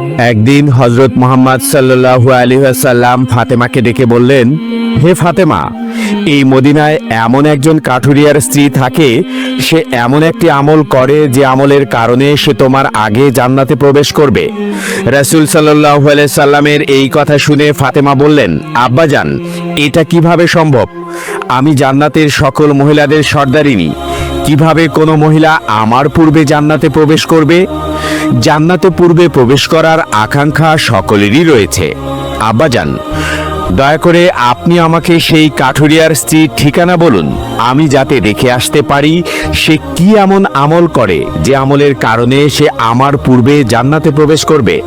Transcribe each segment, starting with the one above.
একদিন হজরত মোহাম্মদ সাল্লু আলী সাল্লাম ফাতেমাকে ডেকে বললেন, হে ফাতেমা, এই মদিনায় এমন একজন কাঠুরিয়ার স্ত্রী থাকে, সে এমন একটি আমল করে যে আমলের কারণে সে তোমার আগে জান্নাতে প্রবেশ করবে। রাসূল সাল্লাহ সাল্লামের এই কথা শুনে ফাতেমা বললেন আব্বাজান এটা কীভাবে সম্ভব? আমি জান্নাতের সকল মহিলাদের সর্দারিনী। কীভাবে কোনো মহিলা আমার পূর্বে জান্নাতে প্রবেশ করবে? জান্নাতে পূর্বে প্রবেশ করার আকাঙ্ক্ষা সকলেরই রয়েছে। আব্বাজান, দয়া করে আপনি আমাকে সেই কাঠুরিয়ার স্ত্রীর ঠিকানা বলুন। আমি যাতে দেখে আসতে পারি সে কি এমন আমল করে যে আমলের কারণে সে আমার পূর্বে জান্নাতে প্রবেশ করবে।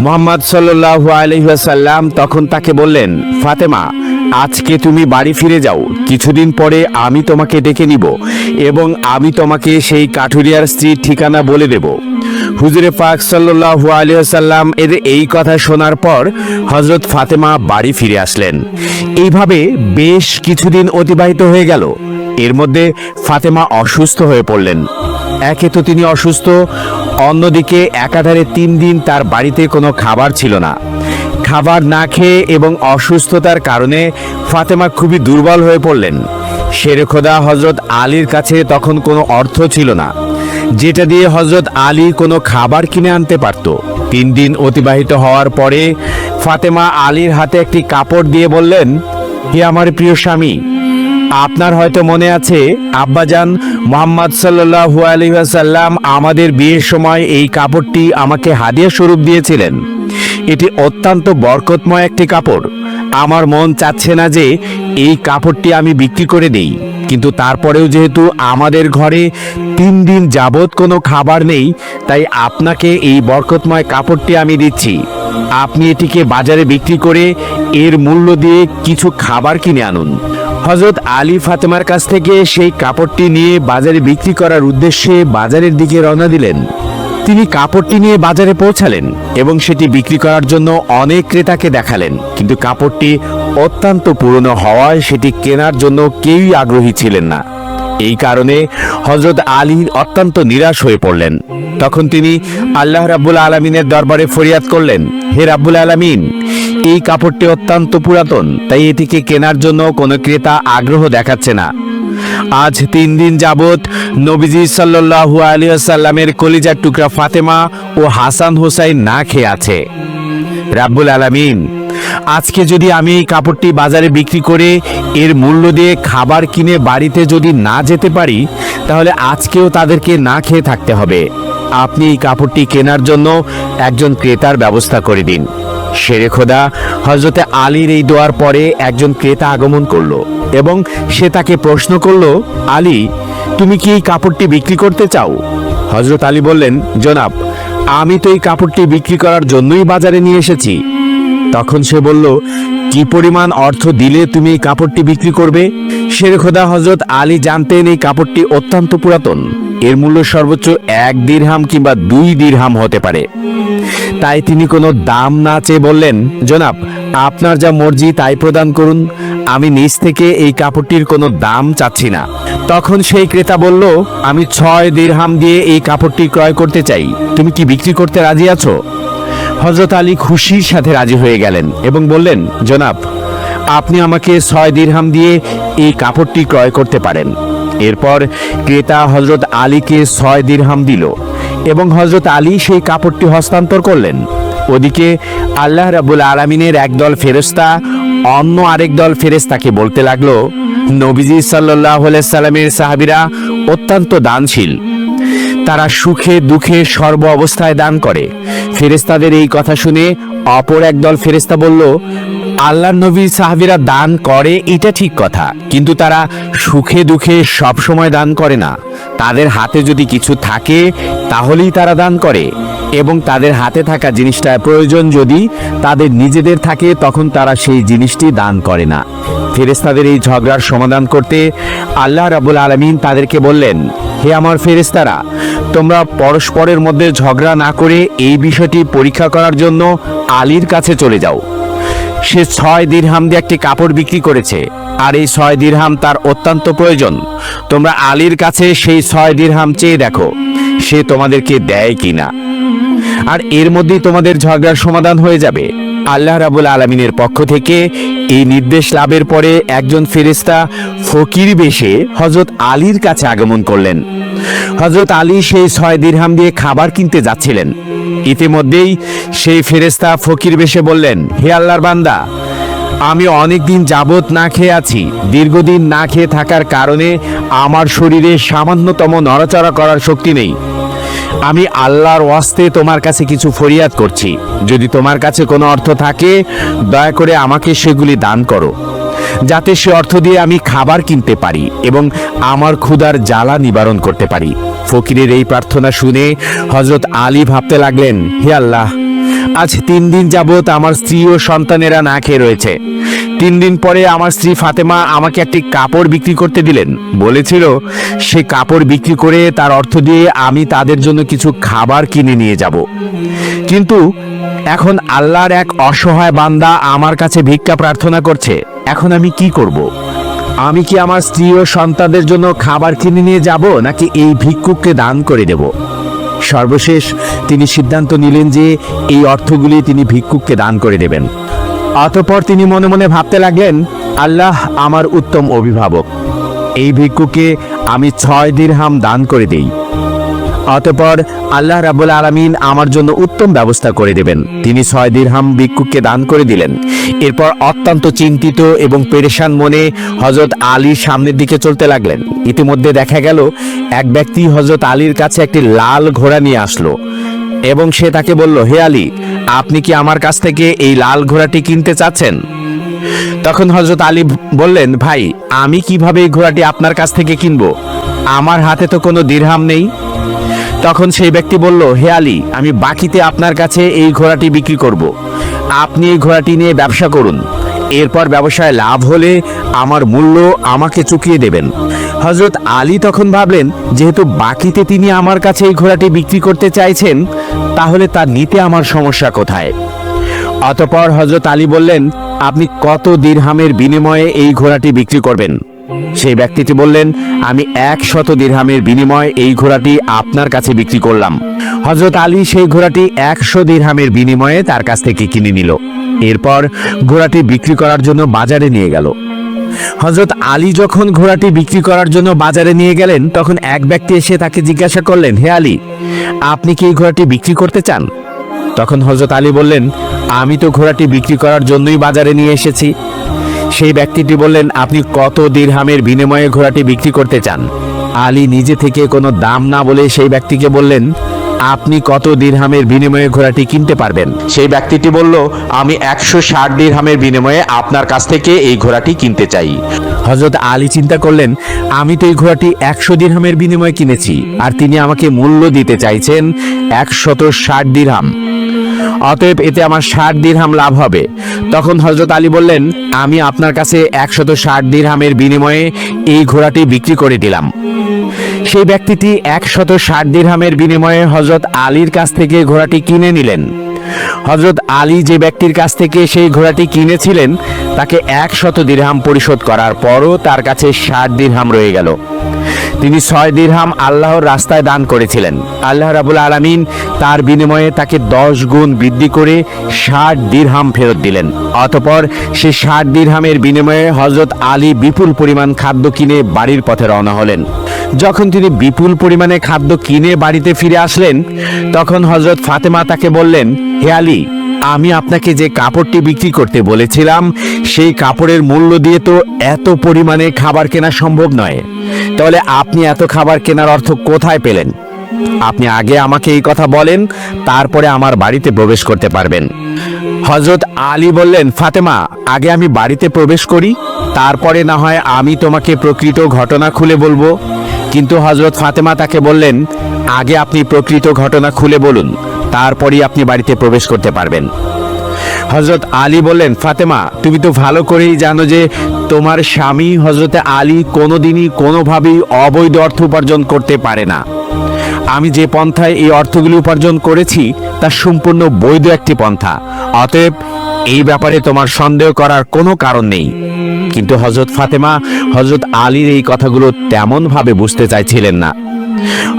মোহাম্মদ সাল্লু আলহিহাসাল্লাম তখন তাকে বললেন, ফাতেমা, আজকে তুমি বাড়ি ফিরে যাও। কিছুদিন পরে আমি তোমাকে ডেকে নিব এবং আমি তোমাকে সেই কাঠুরিয়ার স্ত্রীর ঠিকানা বলে দেব। হুজুরে পাক সাল্লু আলিয়াল্লাম এর এই কথা শোনার পর হজরত ফাতেমা বাড়ি ফিরে আসলেন। এইভাবে বেশ কিছুদিন অতিবাহিত হয়ে গেল। এর মধ্যে ফাতেমা অসুস্থ হয়ে পড়লেন। একে তো তিনি অসুস্থ, অন্যদিকে একাধারে তিন দিন তার বাড়িতে কোনো খাবার ছিল না। খাবার না খেয়ে এবং অসুস্থতার কারণে ফাতেমা খুবই দুর্বল হয়ে পড়লেন। শেরেখোদা হজরত আলীর কাছে তখন কোনো অর্থ ছিল না। যেটা দিয়ে হজরত আলী কোনো খাবার কিনে আনতে পারত। তিন দিন অতিবাহিত হওয়ার পরে ফাতেমা আলীর হাতে একটি কাপড় দিয়ে বললেন, হে আমার প্রিয় স্বামী, আপনার হয়তো মনে আছে, আব্বাজান মোহাম্মদ সাল্লু আলহাসাল্লাম আমাদের বিয়ের সময় এই কাপড়টি আমাকে হাদিয়া স্বরূপ দিয়েছিলেন। এটি অত্যন্ত বরকতময় একটি কাপড়। আমার মন চাচ্ছে না যে এই কাপড়টি আমি বিক্রি করে দেই। কিন্তু তারপরেও যেহেতু আমাদের ঘরে তিন দিন যাবৎ কোনো খাবার নেই, তাই আপনাকে এই বরকতময় কাপড়টি আমি দিচ্ছি। আপনি এটিকে বাজারে বিক্রি করে এর মূল্য দিয়ে কিছু খাবার কিনে আনুন। হজরত আলী ফাতেমার কাছ থেকে সেই কাপড়টি নিয়ে বাজারে বিক্রি করার উদ্দেশ্যে বাজারের দিকে রওনা দিলেন। তিনি কাপড়টি নিয়ে বাজারে পৌঁছালেন এবং সেটি বিক্রি করার জন্য অনেক ক্রেতাকে দেখালেন। কিন্তু কাপড়টি অত্যন্ত পুরনো হওয়ায় সেটি কেনার জন্য কেউই আগ্রহী ছিলেন না। এই কারণে হজরত আলী অত্যন্ত নিরাশ হয়ে পড়লেন। তখন তিনি আল্লাহ রাব্বুল আলমিনের দরবারে ফরিয়াদ করলেন, হে রাব্বুল আলমিন, এই কাপড়টি অত্যন্ত পুরাতন, তাই এটিকে কেনার জন্য কোনো ক্রেতা আগ্রহ দেখাচ্ছে না। আজ তিন দিন যাবৎ নবীজি সাল্লাহু আলিয়াল্লামের কলিজার টুকরা ফাতেমা ও হাসান হোসাইন না খেয়ে আছে। রাব্বুল আলামিন আজকে যদি আমি এই কাপড়টি বাজারে বিক্রি করে এর মূল্য দিয়ে খাবার কিনে বাড়িতে যদি না যেতে পারি, তাহলে আজকেও তাদেরকে না খেয়ে থাকতে হবে। আপনি এই কাপড়টি কেনার জন্য একজন ক্রেতার ব্যবস্থা করে দিন। শেরে খোদা হজরতে আলীর এই দোয়ার পরে একজন ক্রেতা আগমন করল এবং সে তাকে প্রশ্ন করল, আলী, তুমি কি এই কাপড়টি বিক্রি করতে চাও? হজরত আলী বললেন, জনাব, আমি তো এই কাপড়টি বিক্রি করার জন্যই বাজারে নিয়ে এসেছি। তখন সে বলল, কি পরিমাণ অর্থ দিলে তুমি এই কাপড়টি বিক্রি করবে? শের খোদা হজরত আলী জানতেন এই কাপড়টি অত্যন্ত পুরাতন। এর মূল্য সর্বোচ্চ এক দিরহাম কিংবা দুই দিরহাম হতে পারে। তাই তিনি কোনো দাম না চেয়ে বললেন, জনাব, আপনার যা মর্জি তাই প্রদান করুন। আমি নিজ থেকে এই কাপড়টির কোনো দাম চাচ্ছি না। তখন সেই ক্রেতা বলল, আমি ছয় দিরহাম দিয়ে এই কাপড়টি ক্রয় করতে চাই। তুমি কি বিক্রি করতে রাজি আছো? হজরত আলী খুশির সাথে রাজি হয়ে গেলেন এবং বললেন, জনাব, আপনি আমাকে ছয় দিরহাম দিয়ে এই কাপড়টি ক্রয় করতে পারেন। এরপর ক্রেতা হজরত আলীকে ছয় দিরহাম দিল এবং হজরত আলী সেই কাপড়টি হস্তান্তর করলেন। ওদিকে আল্লাহ রাবুল আলমিনের একদল ফেরেস্তা অন্য আরেক দল ফেরেস্তাকে বলতে লাগল, নবীজি সাল্লাহ সাল্লামের সাহাবিরা অত্যন্ত দানশীল। তারা সুখে, দুঃখে, সর্ব অবস্থায় দান করে। ফেরেস্তাদের এই কথা শুনে অপর একদল ফেরেস্তা বলল আল্লাহ নবী সাহাবিরা দান করে, এটা ঠিক কথা। কিন্তু তারা সুখে, দুঃখে সব সময় দান করে না। তাদের হাতে যদি কিছু থাকে, তাহলেই তারা দান করে। এবং তাদের হাতে থাকা জিনিসটা প্রয়োজন যদি তাদের নিজেদের থাকে, তখন তারা সেই জিনিসটি দান করে না। ফেরেস্তাদের এই ঝগড়ার সমাধান করতে আল্লাহ রাবুল আলমিন তাদেরকে বললেন, হে আমার ফেরেস্তারা তোমরা পরস্পরের মধ্যে ঝগড়া না করে এই বিষয়টি পরীক্ষা করার জন্য আলীর কাছে চলে যাও। সে ছয় দিরহাম দিয়ে একটি কাপড় বিক্রি করেছে, আর এই ছয় দিরহাম তার অত্যন্ত প্রয়োজন। তোমরা আলীর কাছে সেই ছয় দিরহাম চেয়ে দেখো, সে তোমাদেরকে দেয় কিনা। আর এর মধ্যেই তোমাদের ঝগড়ার সমাধান হয়ে যাবে। আল্লাহ রাবুল আলমিনের পক্ষ থেকে এই নির্দেশ লাভের পরে একজন ফেরেস্তা ফকির বেশে হজরত আলীর কাছে আগমন করলেন। হজরত আলী সেই ছয় দিরহাম দিয়ে খাবার কিনতে যাচ্ছিলেন। ইতিমধ্যেই সেই ফেরেস্তা ফকির বেশে বললেন, হে আল্লাহর বান্দা, আমি অনেক দিন যাবত না খেয়ে আছি। দীর্ঘদিন না খেয়ে থাকার কারণে আমার শরীরে সামান্যতম নড়াচড়া করার শক্তি নেই। আমি আল্লাহর ওয়াস্তে তোমার কাছে কিছু ফরিয়াদ করছি। যদি তোমার কাছে কোনো অর্থ থাকে, দয়া করে আমাকে সেগুলি দান করো। যাতে সে অর্থ দিয়ে আমি খাবার কিনতে পারি এবং আমার ক্ষুধার জ্বালা নিবারণ করতে পারি। ফকিরের এই প্রার্থনা শুনে হজরত আলী ভাবতে লাগলেন, হে আল্লাহ, আজ তিন দিন যাবত আমার স্ত্রী ও সন্তানেরা না খেয়ে রয়েছে। তিন দিন পরে আমার স্ত্রী ফাতেমা আমাকে একটি কাপড় বিক্রি করতে দিলেন। বলেছিল, সে কাপড় বিক্রি করে তার অর্থ দিয়ে আমি তাদের জন্য কিছু খাবার কিনে নিয়ে যাব। কিন্তু এখন আল্লাহর এক অসহায় বান্দা আমার কাছে ভিক্ষা প্রার্থনা করছে। এখন আমি কি করব। আমি কি আমার স্ত্রী ও সন্তানদের জন্য খাবার কিনে নিয়ে যাব, নাকি এই ভিক্ষুককে দান করে দেব? সর্বশেষ তিনি সিদ্ধান্ত নিলেন যে এই অর্থগুলি তিনি ভিক্ষুককে দান করে দেবেন। অতঃপর তিনি মনে মনে ভাবতে লাগলেন, আল্লাহ আমার উত্তম অভিভাবক। এই ভিক্ষুকে আমি ছয় দিরহাম দান করে দেই। অতঃপর আল্লাহ রাবুল আলমিন আমার জন্য উত্তম ব্যবস্থা করে দেবেন। তিনি ছয় দিরহাম ভিক্ষুককে দান করে দিলেন। এরপর অত্যন্ত চিন্তিত এবং পেরেশান মনে হজরত আলীর সামনের দিকে চলতে লাগলেন। ইতিমধ্যে দেখা গেল, এক ব্যক্তি হজরত আলীর কাছে একটি লাল ঘোড়া নিয়ে আসলো এবং সে তাকে বলল, হে আলী, আপনি কি আমার কাছ থেকে এই লাল ঘোড়াটি কিনতে চাচ্ছেন? তখন হজরত আলী বললেন, ভাই, আমি কীভাবে এই ঘোড়াটি আপনার কাছ থেকে কিনবো? আমার হাতে তো কোনো দিরহাম নেই। তখন সেই ব্যক্তি বলল, হে আলী, আমি বাকিতে আপনার কাছে এই ঘোড়াটি বিক্রি করব। আপনি এই ঘোড়াটি নিয়ে ব্যবসা করুন। এরপর ব্যবসায় লাভ হলে আমার মূল্য আমাকে চুকিয়ে দেবেন। হজরত আলী তখন ভাবলেন, যেহেতু বাকিতে তিনি আমার কাছে এই ঘোড়াটি বিক্রি করতে চাইছেন, তাহলে তা নিতে আমার সমস্যা কোথায়? অতপর হজরত আলী বললেন, আপনি কত দিরহামের বিনিময়ে এই ঘোড়াটি বিক্রি করবেন? সেই ব্যক্তিটি বললেন, আমি এক শত দিরহামের বিনিময়ে এই ঘোড়াটি আপনার কাছে বিক্রি করলাম। হজরত আলী সেই ঘোড়াটি একশো দিরহামের বিনিময়ে তার কাছ থেকে কিনে নিল। এরপর ঘোড়াটি বিক্রি করার জন্য বাজারে নিয়ে গেল। হজরত আলী যখন ঘোড়াটি বিক্রি করার জন্য বাজারে নিয়ে গেলেন, তখন এক ব্যক্তি এসে তাকে জিজ্ঞাসা করলেন, হে আলী, আপনি কি এই ঘোড়াটি বিক্রি করতে চান? তখন হজরত আলী বললেন, আমি তো ঘোড়াটি বিক্রি করার জন্যই বাজারে নিয়ে এসেছি। সেই ব্যক্তিটি বললেন, আপনি কত দিরহামের বিনিময়ে ঘোড়াটি বিক্রি করতে চান? আলী নিজে থেকে কোনো দাম না বলে সেই ব্যক্তিকে বললেন, আপনি কত দিরহামের বিনিময়ে ঘোড়াটি কিনতে পারবেন? সেই ব্যক্তিটি বলল, আমি একশো ষাট দিরহামের বিনিময়ে আপনার কাছ থেকে এই ঘোড়াটি কিনতে চাই। হজরত আলী চিন্তা করলেন, আমি তো এই ঘোড়াটি একশো দিরহামের বিনিময়ে কিনেছি, আর তিনি আমাকে মূল্য দিতে চাইছেন একশত ষাট দিরহাম। অতএব এতে আমার ষাট দিরহাম লাভ হবে। তখন হজরত আলী বললেন, আমি আপনার কাছে একশত ষাট দিরহামের বিনিময়ে এই ঘোড়াটি বিক্রি করে দিলাম। সেই ব্যক্তিটি একশত ষাট দিরহামের বিনিময়ে হজরত আলীর কাছ থেকে ঘোড়াটি কিনে নিলেন। হজরত আলী যে ব্যক্তির কাছ থেকে সেই ঘোড়াটি কিনেছিলেন, তাকে একশত দিরহাম পরিশোধ করার পরও তার কাছে ষাট দিরহাম রয়ে গেল। তিনি ছয় দিরহাম আল্লাহর রাস্তায় দান করেছিলেন। আল্লাহ রাবুল আলমিন তার বিনিময়ে তাকে দশ গুণ বৃদ্ধি করে ষাট দিরহাম ফেরত দিলেন। অতপর সে ষাট দিরহামের বিনিময়ে হজরত আলী বিপুল পরিমাণ খাদ্য কিনে বাড়ির পথে রওনা হলেন। যখন তিনি বিপুল পরিমাণে খাদ্য কিনে বাড়িতে ফিরে আসলেন, তখন হজরত ফাতেমা তাকে বললেন, হে আলী, আমি আপনাকে যে কাপড়টি বিক্রি করতে বলেছিলাম, সেই কাপড়ের মূল্য দিয়ে তো এত পরিমাণে খাবার কেনা সম্ভব নয়। তাহলে আপনি এত খাবার কেনার অর্থ কোথায় পেলেন? আপনি আগে আমাকে এই কথা বলেন, তারপরে আমার বাড়িতে প্রবেশ করতে পারবেন। হজরত আলী বললেন, ফাতেমা, আগে আমি বাড়িতে প্রবেশ করি, তারপরে না হয় আমি তোমাকে প্রকৃত ঘটনা খুলে বলব। কিন্তু হজরত ফাতেমা তাকে বললেন, আগে আপনি প্রকৃত ঘটনা খুলে বলুন, তারপরেই আপনি বাড়িতে প্রবেশ করতে পারবেন। হজরত আলী বললেন, ফাতেমা, তুমি তো ভালো করেই জানো যে তোমার স্বামী হজরতে আলী কোনোদিনই কোনোভাবেই অবৈধ অর্থ উপার্জন করতে পারে না। আমি যে পন্থায় এই অর্থগুলি উপার্জন করেছি, তা সম্পূর্ণ বৈধ একটি পন্থা। অতএব এই ব্যাপারে তোমার সন্দেহ করার কোনো কারণ নেই। কিন্তু হজরত ফাতেমা হজরত আলীর এই কথাগুলো তেমনভাবে বুঝতে চাইছিলেন না।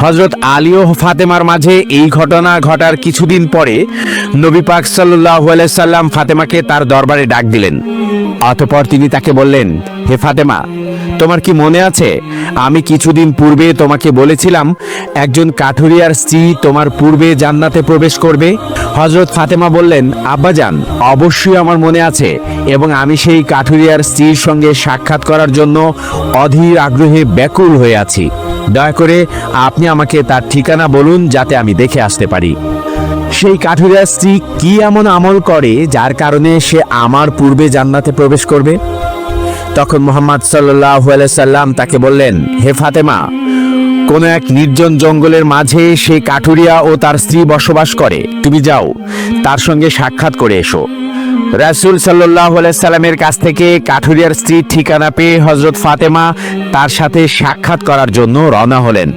হজরত আলী ও ফাতেমার মাঝে এই ঘটনা ঘটার কিছুদিন পরে নবী পাক সাল্লাহ সাল্লাম ফাতেমাকে তার দরবারে ডাক দিলেন। অতপর তিনি তাকে বললেন, হে ফাতেমা, তোমার কি মনে আছে? আমি কিছুদিন পূর্বে তোমাকে বলেছিলাম, একজন কাঠুরিয়ার স্ত্রী তোমার পূর্বে জান্নাতে প্রবেশ করবে। হজরত ফাতেমা বললেন, আব্বাজান, অবশ্যই আমার মনে আছে এবং আমি সেই কাঠুরিয়ার স্ত্রীর সঙ্গে সাক্ষাৎ করার জন্য অধীর আগ্রহে ব্যাকুল হয়ে আছি। দয়া করে আপনি আমাকে তার ঠিকানা বলুন যাতে আমি দেখে আসতে পারি। সেই কাঠুরিয়া স্ত্রী কি এমন আমল করে যার কারণে সে আমার পূর্বে জান্নাতে প্রবেশ করবে? তখন মোহাম্মদ সাল্লাম তাকে বললেন, হে ফাতেমা, কোন এক নির্জন জঙ্গলের মাঝে সেই কাঠুরিয়া ও তার স্ত্রী বসবাস করে। তুমি যাও, তার সঙ্গে সাক্ষাৎ করে এসো। রাসুল সাল্লাহ সাল্লামের কাছ থেকে কাঠুরিয়ার স্ত্রীর ঠিকানা পেয়ে হজরত ফাতেমা তার সাথে সাক্ষাৎ করার জন্য রওনা হলেন।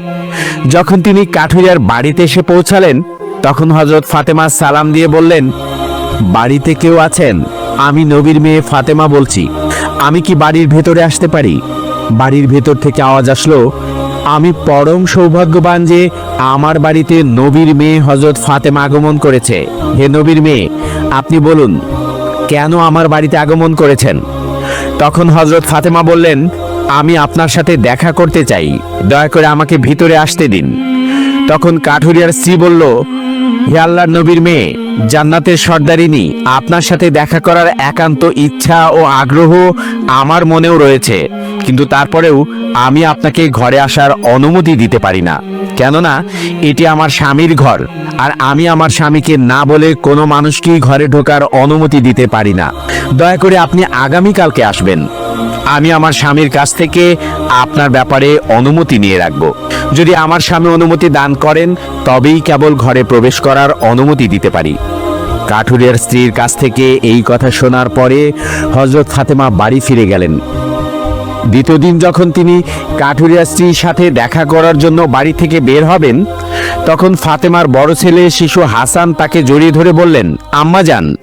যখন তিনি কাঠুরিয়ার বাড়িতে এসে পৌঁছালেন, তখন হজরত ফাতেমা সালাম দিয়ে বললেন, বাড়িতে কেউ আছেন? আমি নবীর মেয়ে ফাতেমা বলছি। আমি কি বাড়ির ভেতরে আসতে পারি? বাড়ির ভেতর থেকে আওয়াজ আসলো, আমি পরম সৌভাগ্যবান যে আমার বাড়িতে নবীর মেয়ে হজরত ফাতেমা আগমন করেছে। হে নবীর মেয়ে, আপনি বলুন কেন আমার বাড়িতে আগমন করেছেন? তখন হজরত ফাতেমা বললেন, আমি আপনার সাথে দেখা করতে চাই। দয়া করে আমাকে ভিতরে আসতে দিন। তখন কাঠুরিয়ার স্ত্রী বলল হে আল্লাহর নবীর মেয়ে, জান্নাতের সর্দারিনী, আপনার সাথে দেখা করার একান্ত ইচ্ছা ও আগ্রহ আমার মনেও রয়েছে। কিন্তু তারপরেও আমি আপনাকে ঘরে আসার অনুমতি দিতে পারি না। কেননা, এটি আমার স্বামীর ঘর, আর আমি আমার স্বামীকে না বলে কোনো মানুষকেই ঘরে ঢোকার অনুমতি দিতে পারি না। দয়া করে আপনি আগামীকালকে আসবেন। আমি আমার স্বামীর কাছ থেকে আপনার ব্যাপারে অনুমতি নিয়ে রাখব। যদি আমার স্বামী অনুমতি দান করেন, তবেই কেবল ঘরে প্রবেশ করার অনুমতি দিতে পারি। কাঠুরিয়ার স্ত্রীর কাছ থেকে এই কথা শোনার পরে হজরত ফাতেমা বাড়ি ফিরে গেলেন। দ্বিতীয় দিন যখন তিনি কাঠুরিয়া স্ত্রীর সাথে দেখা করার জন্য বাড়ি থেকে বের হবেন, তখন ফাতেমার বড় ছেলে শিশু হাসান তাকে জড়িয়ে ধরে বললেন, আম্মা যান,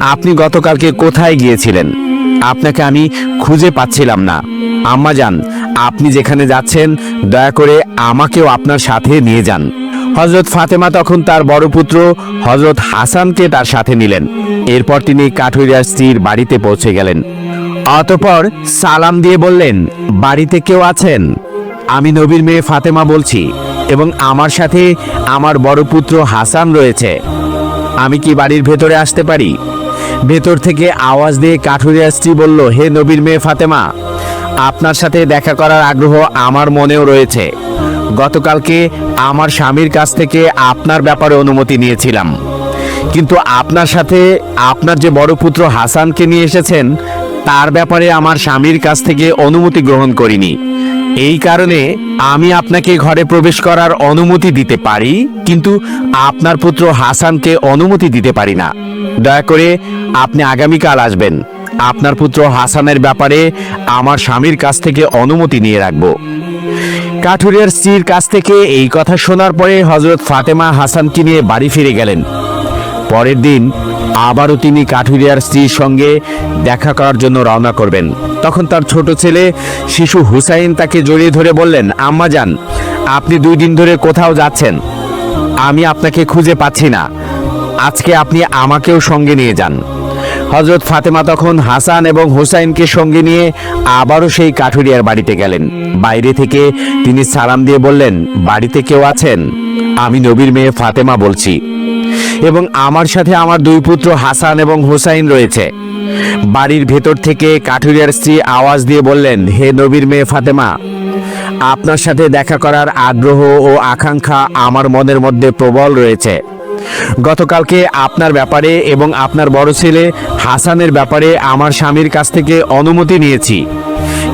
আপনি গতকালকে কোথায় গিয়েছিলেন? আপনাকে আমি খুঁজে পাচ্ছিলাম না। আম্মা যান আপনি যেখানে যাচ্ছেন, দয়া করে আমাকেও আপনার সাথে নিয়ে যান। হজরত ফাতেমা তখন তার বড় পুত্র হজরত হাসানকে তার সাথে নিলেন। এরপর তিনি কাঠুরিয়ার স্ত্রীর বাড়িতে পৌঁছে গেলেন। অতপর সালাম দিয়ে বললেন, বাড়িতে কেউ আছেন? আমি নবীর মেয়ে ফাতেমা বলছি এবং আমার সাথে আমার বড় পুত্র হাসান রয়েছে। আমি কি বাড়ির ভেতরে আসতে পারি? ভেতর থেকে আওয়াজ দিয়ে কাঠুরিয়া স্ত্রী বলল, হে নবীর মেয়ে ফাতেমা আপনার সাথে দেখা করার আগ্রহ আমার মনেও রয়েছে। গতকালকে আমার স্বামীর কাছ থেকে আপনার ব্যাপারে অনুমতি নিয়েছিলাম। কিন্তু আপনার সাথে আপনার যে বড় পুত্র হাসানকে নিয়ে এসেছেন, তার ব্যাপারে আমার স্বামীর কাছ থেকে অনুমতি গ্রহণ করিনি। এই কারণে আমি আপনাকে ঘরে প্রবেশ করার অনুমতি দিতে পারি, কিন্তু আপনার পুত্র হাসানকে অনুমতি দিতে পারি না। দয়া করে আপনি আগামীকাল আসবেন। আপনার পুত্র হাসানের ব্যাপারে আমার স্বামীর কাছ থেকে অনুমতি নিয়ে রাখব। কাঠুরিয়ার স্ত্রীর কাছ থেকে এই কথা শোনার পরে হজরত ফাতেমা হাসানকে নিয়ে বাড়ি ফিরে গেলেন। পরের দিন আবারও তিনি কাঠুরিয়ার স্ত্রীর সঙ্গে দেখা করার জন্য রওনা করবেন। তখন তার ছোট ছেলে শিশু হুসাইন তাকে জড়িয়ে ধরে বললেন, আম্মা যান, আপনি দুই দিন ধরে কোথাও যাচ্ছেন? আমি আপনাকে খুঁজে পাচ্ছি না। আজকে আপনি আমাকেও সঙ্গে নিয়ে যান। হজরত ফাতেমা তখন হাসান এবং হুসাইনকে সঙ্গে নিয়ে আবারও সেই কাঠুরিয়ার বাড়িতে গেলেন। বাইরে থেকে তিনি সালাম দিয়ে বললেন, বাড়িতে কেউ আছেন? আমি নবীর মেয়ে ফাতেমা বলছি। এবং আমার সাথে আমার দুই পুত্র হাসান এবং হুসাইন রয়েছে। বাড়ির ভেতর থেকে কাঠুরিয়ার স্ত্রী আওয়াজ দিয়ে বললেন, হে নবীর মেয়ে ফাতেমা, আপনার সাথে দেখা করার আগ্রহ ও আকাঙ্ক্ষা আমার মনের মধ্যে প্রবল রয়েছে। গতকালকে আপনার ব্যাপারে এবং আপনার বড় ছেলে হাসানের ব্যাপারে আমার স্বামীর কাছ থেকে অনুমতি নিয়েছি।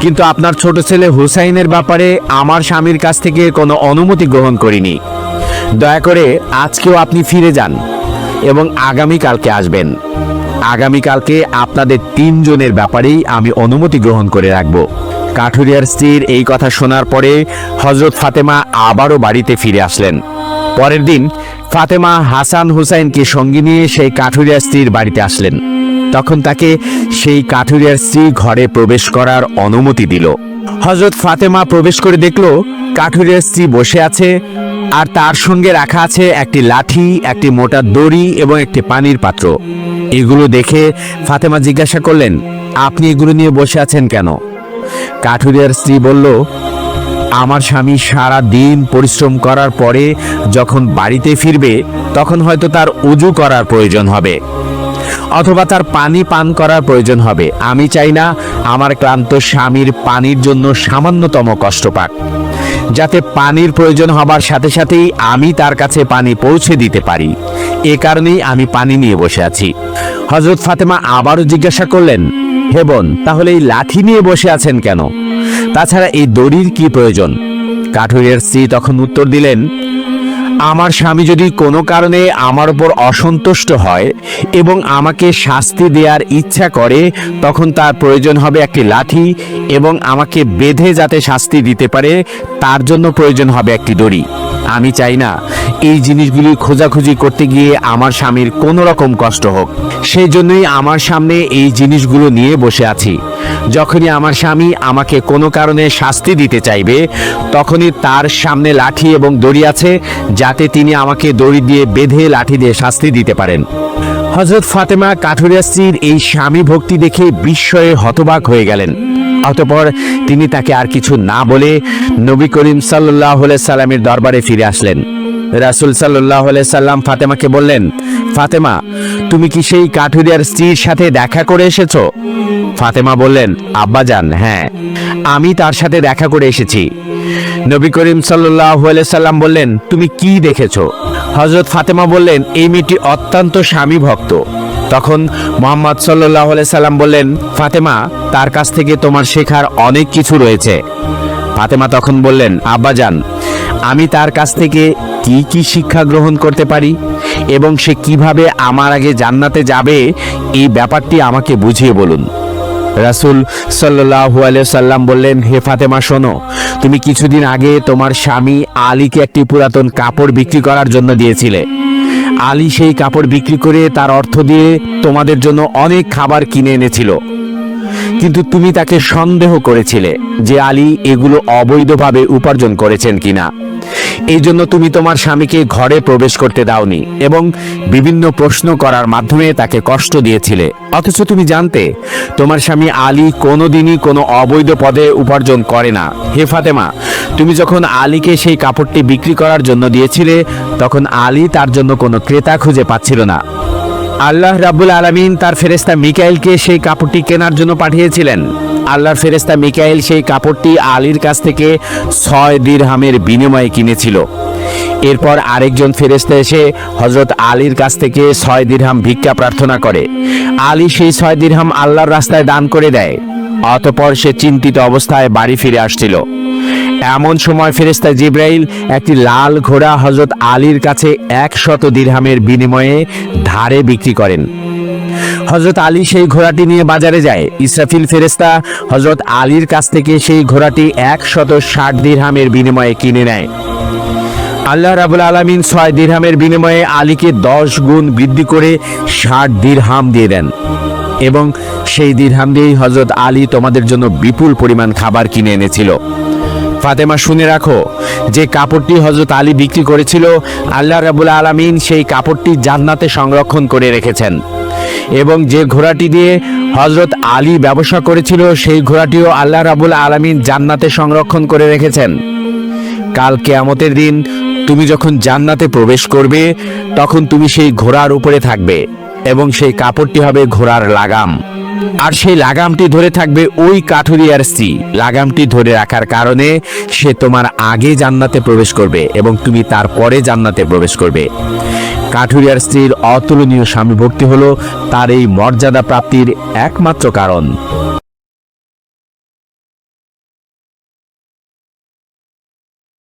কিন্তু আপনার ছোট ছেলে হুসাইনের ব্যাপারে আমার স্বামীর কাছ থেকে কোনো অনুমতি গ্রহণ করিনি। দয়া করে আজকেও আপনি ফিরে যান এবং আগামীকালকে আসবেন। আগামীকালকে আপনাদের তিনজনের ব্যাপারেই আমি অনুমতি গ্রহণ করে রাখব। কাঠুরিয়ার স্ত্রীর এই কথা শোনার পরে হজরত ফাতেমা আবারও বাড়িতে ফিরে আসলেন। পরের দিন ফাতেমা হাসান হুসাইনকে সঙ্গে নিয়ে সেই কাঠুরিয়ার স্ত্রীর বাড়িতে আসলেন। তখন তাকে সেই কাঠুরিয়ার স্ত্রী ঘরে প্রবেশ করার অনুমতি দিল। হজরত ফাতেমা প্রবেশ করে দেখল কাঠুরিয়ার স্ত্রী বসে আছে আর তার সঙ্গে রাখা আছে একটি লাঠি, একটি মোটা দড়ি এবং একটি পানির পাত্র। এগুলো দেখে ফাতেমা জিজ্ঞাসা করলেন, আপনি এগুলো নিয়ে বসে আছেন কেন? কাঠুরিয়ার স্ত্রী বলল, আমার স্বামী সারা দিন পরিশ্রম করার পরে যখন বাড়িতে ফিরবে, তখন হয়তো তার উজু করার প্রয়োজন হবে, অথবা তার পানি পান করার প্রয়োজন হবে। আমি চাই না আমার ক্লান্ত স্বামীর পানির জন্য সামান্যতম কষ্ট পাক, যাতে পানির প্রয়োজন হবার সাথে সাথেই আমি তার কাছে পানি পৌঁছে দিতে পারি। এ কারণেই আমি পানি নিয়ে বসে আছি। হজরত ফাতেমা আবারও জিজ্ঞাসা করলেন, হে বোন, তাহলে এই লাঠি নিয়ে বসে আছেন কেন? তাছাড়া এই দড়ির কি প্রয়োজন? কাঠুরের স্ত্রী তখন উত্তর দিলেন আমার স্বামী যদি কোনো কারণে আমার উপর অসন্তুষ্ট হয় এবং আমাকে শাস্তি দেওয়ার ইচ্ছা করে, তখন তার প্রয়োজন হবে একটি লাঠি এবং আমাকে বেঁধে যাতে শাস্তি দিতে পারে, তার জন্য প্রয়োজন হবে একটি দড়ি। আমি চাই না এই জিনিসগুলি খোঁজাখুঁজি করতে গিয়ে আমার স্বামীর কোনো রকম কষ্ট হোক। সেই জন্যই আমার সামনে এই জিনিসগুলো নিয়ে বসে আছি। যখনই আমার স্বামী আমাকে কোনো কারণে শাস্তি দিতে চাইবে, তখনই তার সামনে লাঠি এবং দড়ি আছে, যাতে তিনি আমাকে দড়ি দিয়ে বেঁধে লাঠি দিয়ে শাস্তি দিতে পারেন। হজরত ফাতেমা কাঠুরিয়া স্ত্রীর এই স্বামী ভক্তি দেখে বিস্ময়ে হতবাক হয়ে গেলেন। অতপর তিনি তাকে আর কিছু না বলে নবী করিম সাল্লাহ সাল্লামের দরবারে ফিরে আসলেন। রাসুল সাল্লাহ সাল্লাম ফাতেমাকে বললেন, ফাতেমা, তুমি কি সেই কাঠুরিয়ার স্ত্রীর সাথে দেখা করে এসেছ? ফাতেমা বললেন, আব্বাজান হ্যাঁ আমি তার সাথে দেখা করে এসেছি। নবী করিম সাল্লাহ সাল্লাম বললেন, তুমি কি দেখেছ? হজরত ফাতেমা বললেন, এই মেয়েটি অত্যন্ত স্বামী ভক্ত। তখন মোহাম্মদ সাল্লাহ সাল্লাম বললেন, ফাতেমা, তার কাছ থেকে তোমার শেখার অনেক কিছু রয়েছে। ফাতেমা তখন বললেন, আব্বাজান, আমি তার কাছ থেকে কি কি শিক্ষা গ্রহণ করতে পারি? এবং সে কীভাবে আমার আগে জান্নাতে যাবে? এই ব্যাপারটি আমাকে বুঝিয়ে বলুন। রাসুল সাল্লাহু সাল্লাম বললেন, হে ফাতেমা, শোনো, তুমি কিছুদিন আগে তোমার স্বামী আলীকে একটি পুরাতন কাপড় বিক্রি করার জন্য দিয়েছিলে। আলী সেই কাপড় বিক্রি করে তার অর্থ দিয়ে তোমাদের জন্য অনেক খাবার কিনে এনেছিল। কিন্তু তুমি তাকে সন্দেহ করেছিলে যে আলী এগুলো অবৈধভাবে উপার্জন করেছেন কিনা। এই জন্য তুমি তোমার স্বামীকে ঘরে প্রবেশ করতে দাওনি এবং বিভিন্ন প্রশ্ন করার মাধ্যমে তাকে কষ্ট দিয়েছিলে। অথচ তুমি জানতে, তোমার স্বামী আলী কোনোদিনই কোনো অবৈধ পদে উপার্জন করে না। হে ফাতেমা, তুমি যখন আলীকে সেই কাপড়টি বিক্রি করার জন্য দিয়েছিলে, তখন আলী তার জন্য কোনো ক্রেতা খুঁজে পাচ্ছিল না। আল্লাহ রাব্বুল আলামিন তার ফেরেস্তা মিকাইলকে সেই কাপড়টি কেনার জন্য পাঠিয়েছিলেন। আল্লাহর ফেরেস্তা মিকাইল সেই কাপড়টি আলীর কাছ থেকে ছয় দিরহামের বিনিময়ে কিনেছিল। এরপর আরেকজন ফেরেস্তা এসে হজরত আলীর কাছ থেকে ছয় দিরহাম ভিক্ষা প্রার্থনা করে। আলী সেই ছয় দিরহাম আল্লাহর রাস্তায় দান করে দেয়। অতপর সে চিন্তিত অবস্থায় বাড়ি ফিরে আসছিল। এমন সময় ফেরেস্তা জিব্রাইল, একটি লাল ঘোড়া হজরত আলীর কাছে একশত দিরহামের বিনিময়ে ধারে বিক্রি করেন। হজরত আলী সেই ঘোড়াটি নিয়ে বাজারে যায়। ইসরাফিল ফেরেস্তা হজরত আলীর কাছ থেকে সেই ঘোড়াটি একশত ষাট দিরহামের বিনিময়ে কিনে নেয়। আল্লাহ রাবুল আলমিন ছয় দিরহামের বিনিময়ে আলীকে দশ গুণ বৃদ্ধি করে ষাট দিরহাম দিয়ে দেন এবং সেই দিরহাম দিয়েই হজরত আলী তোমাদের জন্য বিপুল পরিমাণ খাবার কিনে এনেছিল। ফাতেমা শুনে রাখো, যে কাপড়টি হজরত আলী বিক্রি করেছিল, আল্লাহ রাবুল আলমিন সেই কাপড়টি জান্নাতে সংরক্ষণ করে রেখেছেন। এবং যে ঘোড়াটি দিয়ে হজরত আলী ব্যবসা করেছিল, সেই ঘোড়াটিও আল্লাহ রাবুল আলমিন জান্নাতে সংরক্ষণ করে রেখেছেন। কাল কেয়ামতের দিন তুমি যখন জান্নাতে প্রবেশ করবে, তখন তুমি সেই ঘোড়ার উপরে থাকবে, এবং সেই কাপড়টি হবে ঘোড়ার লাগাম। আর সেই লাগামটি ধরে থাকবে ওই কাঠুরিয়ার স্ত্রী। লাগামটি ধরে রাখার কারণে সে তোমার আগে জান্নাতে প্রবেশ করবে এবং তুমি তারপরে জান্নাতে প্রবেশ করবে। কাঠুরিয়ার স্ত্রীর অতুলনীয় স্বামী ভক্তি হলো তার এই মর্যাদা প্রাপ্তির একমাত্র কারণ।